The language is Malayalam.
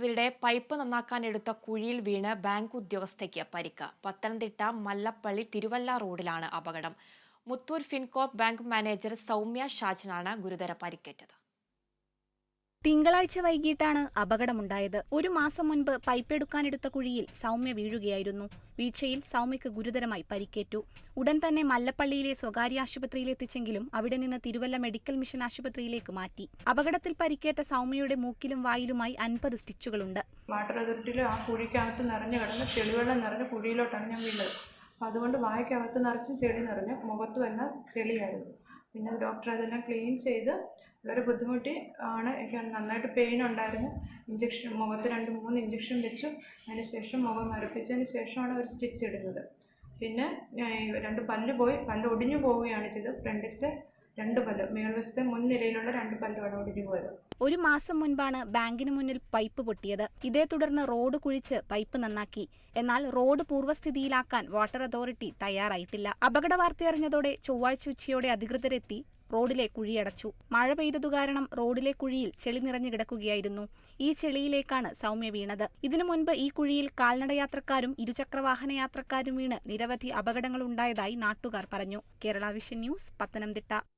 ിടെ പൈപ്പ് നന്നാക്കാൻ എടുത്ത കുഴിയിൽ വീണ് ബാങ്ക് ഉദ്യോഗസ്ഥയ്ക്ക് പരിക്ക്. പത്തനംതിട്ട മല്ലപ്പള്ളി തിരുവല്ല റോഡിലാണ് അപകടം. മുത്തൂർ ഫിൻകോർപ്പ് ബാങ്ക് മാനേജർ സൗമ്യ ഷാജനാണ് ഗുരുതര പരിക്കേറ്റത്. തിങ്കളാഴ്ച വൈകിട്ടാണ് അപകടമുണ്ടായത്. ഒരു മാസം മുൻപ് പൈപ്പെടുക്കാനെടുത്ത കുഴിയിൽ സൗമ്യ വീഴുകയായിരുന്നു. വീഴ്ചയിൽ സൗമ്യക്ക് ഗുരുതരമായി പരിക്കേറ്റു. ഉടൻ തന്നെ മല്ലപ്പള്ളിയിലെ സ്വകാര്യ ആശുപത്രിയിലെത്തിച്ചെങ്കിലും അവിടെ നിന്ന് തിരുവല്ല മെഡിക്കൽ മിഷൻ ആശുപത്രിയിലേക്ക് മാറ്റി. അപകടത്തിൽ പരിക്കേറ്റ സൗമ്യയുടെ മൂക്കിലും വായിലുമായി അൻപത് സ്റ്റിച്ചുകളുണ്ട്. അതുകൊണ്ട് വായ്ക്കകത്ത് നിറച്ചും ചെളി നിറഞ്ഞു മുഖത്ത് തന്നെ ചെളിയായിരുന്നു. പിന്നെ ഡോക്ടർ അതെല്ലാം ക്ലീൻ ചെയ്ത് വളരെ ബുദ്ധിമുട്ടി ആണ്. എനിക്ക് നന്നായിട്ട് പെയിൻ ഉണ്ടായിരുന്നു. ഇഞ്ചക്ഷൻ മുഖത്ത് രണ്ട് മൂന്ന് ഇഞ്ചക്ഷൻ വെച്ചു. അതിന് ശേഷം മുഖം മരപ്പിച്ചതിന് ശേഷമാണ് അവർ സ്റ്റിച്ച് ഇടുന്നത് പിന്നെ രണ്ട് പല്ല് പോയി പല്ല് ഒടിഞ്ഞു പോവുകയാണ് ചെയ്തത്. ഫ്രണ്ടിലത്തെ രണ്ട് പല്ല്. മേൽവശത്തെ മുൻനിരയിലുള്ള രണ്ട് പല്ലുമാണ് ഒടിഞ്ഞു പോയത്. ഒരു മാസം മുൻപാണ് ബാങ്കിന് മുന്നിൽ പൈപ്പ് പൊട്ടിയത്. ഇതേ തുടർന്ന് റോഡ് കുഴിച്ച് പൈപ്പ് നന്നാക്കി. എന്നാൽ റോഡ് പൂർവസ്ഥിതിയിലാക്കാൻ വാട്ടർ അതോറിറ്റി തയ്യാറായിട്ടില്ല. അപകട വാർത്തയറിഞ്ഞതോടെ ചൊവ്വാഴ്ച ഉച്ചയോടെ അധികൃതരെത്തി റോഡിലെ കുഴിയടച്ചു മഴ പെയ്തതു കാരണം റോഡിലെ കുഴിയിൽ ചെളി നിറഞ്ഞു കിടക്കുകയായിരുന്നു. ഈ ചെളിയിലേക്കാണ് സൗമ്യ വീണത്. ഇതിനു മുൻപ് ഈ കുഴിയിൽ കാൽനടയാത്രക്കാരും ഇരുചക്രവാഹന യാത്രക്കാരും വീണ് നിരവധി അപകടങ്ങൾ ഉണ്ടായതായി നാട്ടുകാർ പറഞ്ഞു. Kerala vision news Pathanamthitta.